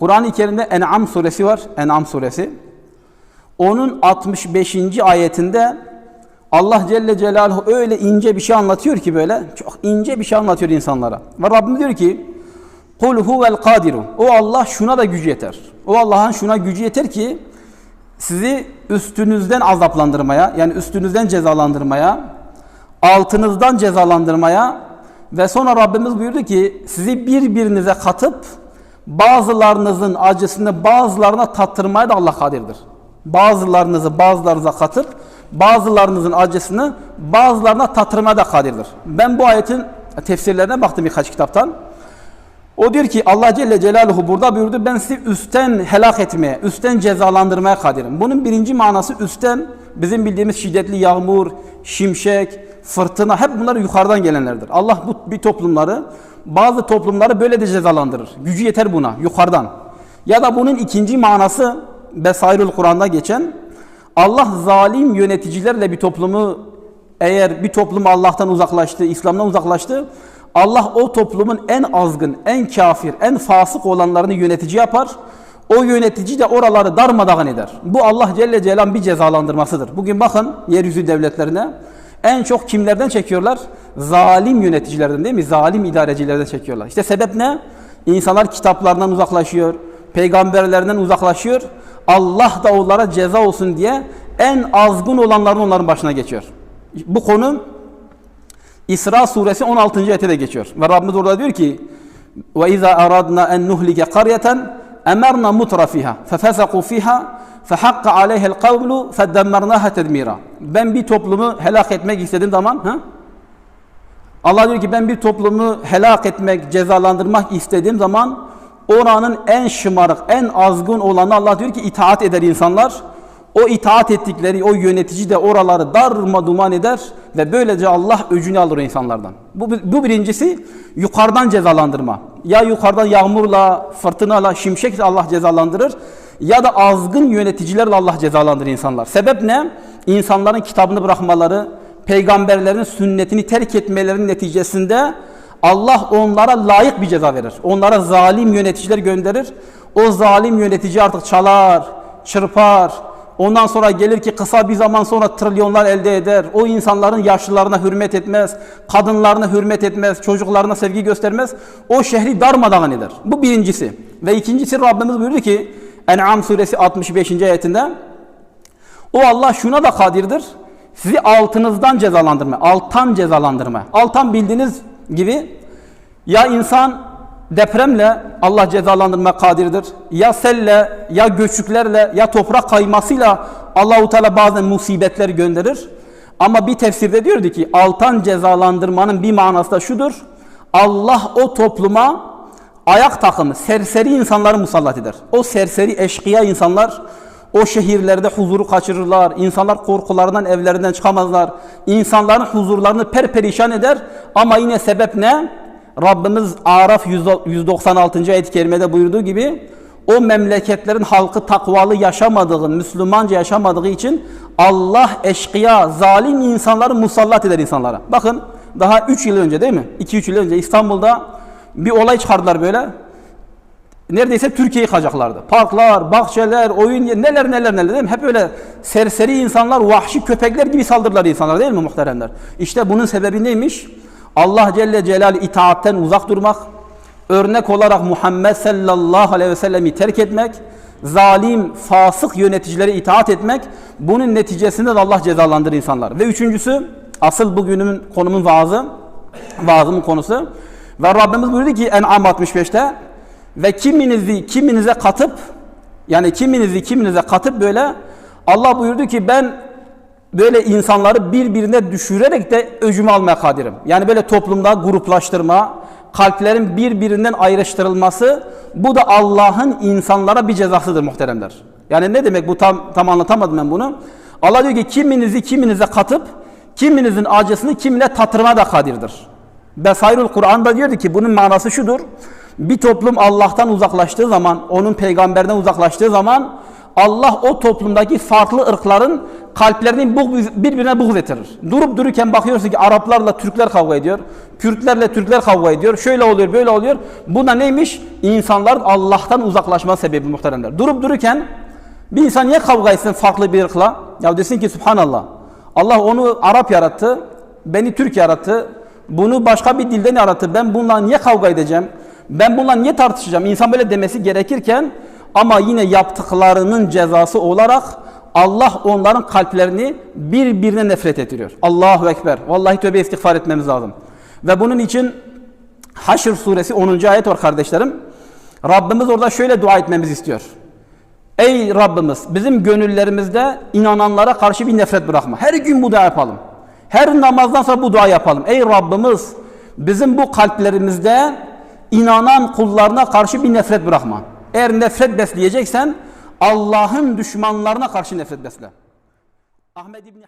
Kur'an-ı Kerim'de En'am suresi var. En'am suresi. Onun 65. ayetinde Allah Celle Celaluhu öyle ince bir şey anlatıyor ki böyle çok ince bir şey anlatıyor insanlara. Ve Rabbim diyor ki Kul huvel kadiru. O Allah şuna da gücü yeter. O Allah'ın şuna gücü yeter ki sizi üstünüzden azaplandırmaya yani üstünüzden cezalandırmaya altınızdan cezalandırmaya ve sonra Rabbimiz buyurdu ki sizi birbirinize katıp bazılarınızın acısını bazılarına tattırmaya da Allah kadirdir. Bazılarınızı bazılarınıza katıp bazılarınızın acısını bazılarına tattırmaya da kadirdir. Ben bu ayetin tefsirlerine baktım birkaç kitaptan. O diyor ki Allah Celle Celaluhu burada buyurdu ben sizi üstten helak etmeye, üstten cezalandırmaya kadirim. Bunun birinci manası üstten bizim bildiğimiz şiddetli yağmur, şimşek, fırtına hep bunlar yukarıdan gelenlerdir. Allah bu bir toplumları, bazı toplumları böyle de cezalandırır. Gücü yeter buna yukarıdan. Ya da bunun ikinci manası Besairül Kur'an'da geçen Allah zalim yöneticilerle bir toplumu eğer bir toplum Allah'tan uzaklaştı, İslam'dan uzaklaştı, Allah o toplumun en azgın, en kafir, en fasık olanlarını yönetici yapar. O yönetici de oraları darmadağın eder. Bu Allah Celle Celaluhu'nun bir cezalandırmasıdır. Bugün bakın yeryüzü devletlerine en çok kimlerden çekiyorlar? Zalim yöneticilerden değil mi? Zalim idarecilerden çekiyorlar. İşte sebep ne? İnsanlar kitaplarından uzaklaşıyor, peygamberlerinden uzaklaşıyor. Allah da onlara ceza olsun diye en azgın olanların onların başına geçiyor. Bu konu İsra suresi 16. ayette de geçiyor. Ve Rabbimiz orada diyor ki ve iza aradna en nuhlike qaryeten emerna mutra fiha fehakka aleyhel kavlu feddemmernaha tedmira. Ben bir toplumu helak etmek istediğim zaman ha? Allah diyor ki ben bir toplumu helak etmek, cezalandırmak istediğim zaman oranın en şımarık, en azgın olanı Allah diyor ki itaat eder insanlar. O itaat ettikleri o yönetici de oraları darma duman eder ve böylece Allah öcünü alır insanlardan. Bu, bu birincisi yukarıdan cezalandırma. Ya yukarıdan yağmurla, fırtınayla, şimşekle Allah cezalandırır ya da azgın yöneticilerle Allah cezalandırır insanlar. Sebep ne? İnsanların kitabını bırakmaları, peygamberlerin sünnetini terk etmelerinin neticesinde Allah onlara layık bir ceza verir. Onlara zalim yöneticiler gönderir. O zalim yönetici artık çalar, çırpar, Ondan sonra gelir ki kısa bir zaman sonra trilyonlar elde eder. O insanların yaşlılarına hürmet etmez, kadınlarına hürmet etmez, çocuklarına sevgi göstermez. O şehri darmadağın eder. Bu birincisi. Ve ikincisi Rabbimiz buyurdu ki En'am suresi 65. ayetinde o Allah şuna da kadirdir. Sizi altınızdan cezalandırma, alttan cezalandırma. Altan bildiğiniz gibi ya insan depremle Allah cezalandırma kadirdir. Ya selle, ya göçüklerle, ya toprak kaymasıyla Allahu Teala bazen musibetler gönderir. Ama bir tefsirde diyordu ki altan cezalandırmanın bir manası da şudur. Allah o topluma ayak takımı, serseri insanları musallat eder. O serseri eşkıya insanlar o şehirlerde huzuru kaçırırlar. İnsanlar korkularından evlerinden çıkamazlar. İnsanların huzurlarını perperişan eder. Ama yine sebep ne? Rabbimiz Araf 196. ayet-i kerimede buyurduğu gibi o memleketlerin halkı takvalı yaşamadığı, Müslümanca yaşamadığı için Allah eşkıya, zalim insanları musallat eder insanlara. Bakın daha 3 yıl önce değil mi? 2-3 yıl önce İstanbul'da bir olay çıkardılar böyle. Neredeyse Türkiye'yi yıkacaklardı. Parklar, bahçeler, oyun neler neler neler değil mi? Hep öyle serseri insanlar, vahşi köpekler gibi saldırdılar insanlar değil mi muhteremler? İşte bunun sebebi neymiş? Allah Celle Celal itaatten uzak durmak, örnek olarak Muhammed sallallahu aleyhi ve sellemi terk etmek, zalim, fasık yöneticilere itaat etmek, bunun neticesinde de Allah cezalandırır insanlar. Ve üçüncüsü, asıl bugünün konumun vaazı, vaazımın konusu, ve Rabbimiz buyurdu ki En'am 65'te, ve kiminizi kiminize katıp, yani kiminizi kiminize katıp böyle, Allah buyurdu ki ben böyle insanları birbirine düşürerek de öcümü almaya kadirim. Yani böyle toplumda gruplaştırma, kalplerin birbirinden ayrıştırılması bu da Allah'ın insanlara bir cezasıdır muhteremler. Yani ne demek bu tam, tam anlatamadım ben bunu. Allah diyor ki kiminizi kiminize katıp kiminizin acısını kimine tatırma da kadirdir. Besairul Kur'an'da diyordu ki bunun manası şudur. Bir toplum Allah'tan uzaklaştığı zaman, onun peygamberden uzaklaştığı zaman Allah o toplumdaki farklı ırkların kalplerini birbirine buğz ettirir. Durup dururken bakıyorsun ki Araplarla Türkler kavga ediyor. Kürtlerle Türkler kavga ediyor. Şöyle oluyor, böyle oluyor. Bu da neymiş? İnsanların Allah'tan uzaklaşma sebebi muhteremler. Durup dururken bir insan niye kavga etsin farklı bir ırkla? Ya desin ki Subhanallah. Allah onu Arap yarattı. Beni Türk yarattı. Bunu başka bir dilden yarattı. Ben bununla niye kavga edeceğim? Ben bununla niye tartışacağım? İnsan böyle demesi gerekirken ama yine yaptıklarının cezası olarak Allah onların kalplerini birbirine nefret ettiriyor. Allahu Ekber. Vallahi tövbe istiğfar etmemiz lazım. Ve bunun için Haşr suresi 10. ayet var kardeşlerim. Rabbimiz orada şöyle dua etmemizi istiyor. Ey Rabbimiz bizim gönüllerimizde inananlara karşı bir nefret bırakma. Her gün bu dua yapalım. Her namazdan sonra bu dua yapalım. Ey Rabbimiz bizim bu kalplerimizde inanan kullarına karşı bir nefret bırakma. Eğer nefret besleyeceksen Allah'ın düşmanlarına karşı nefret besle. Ahmed İbni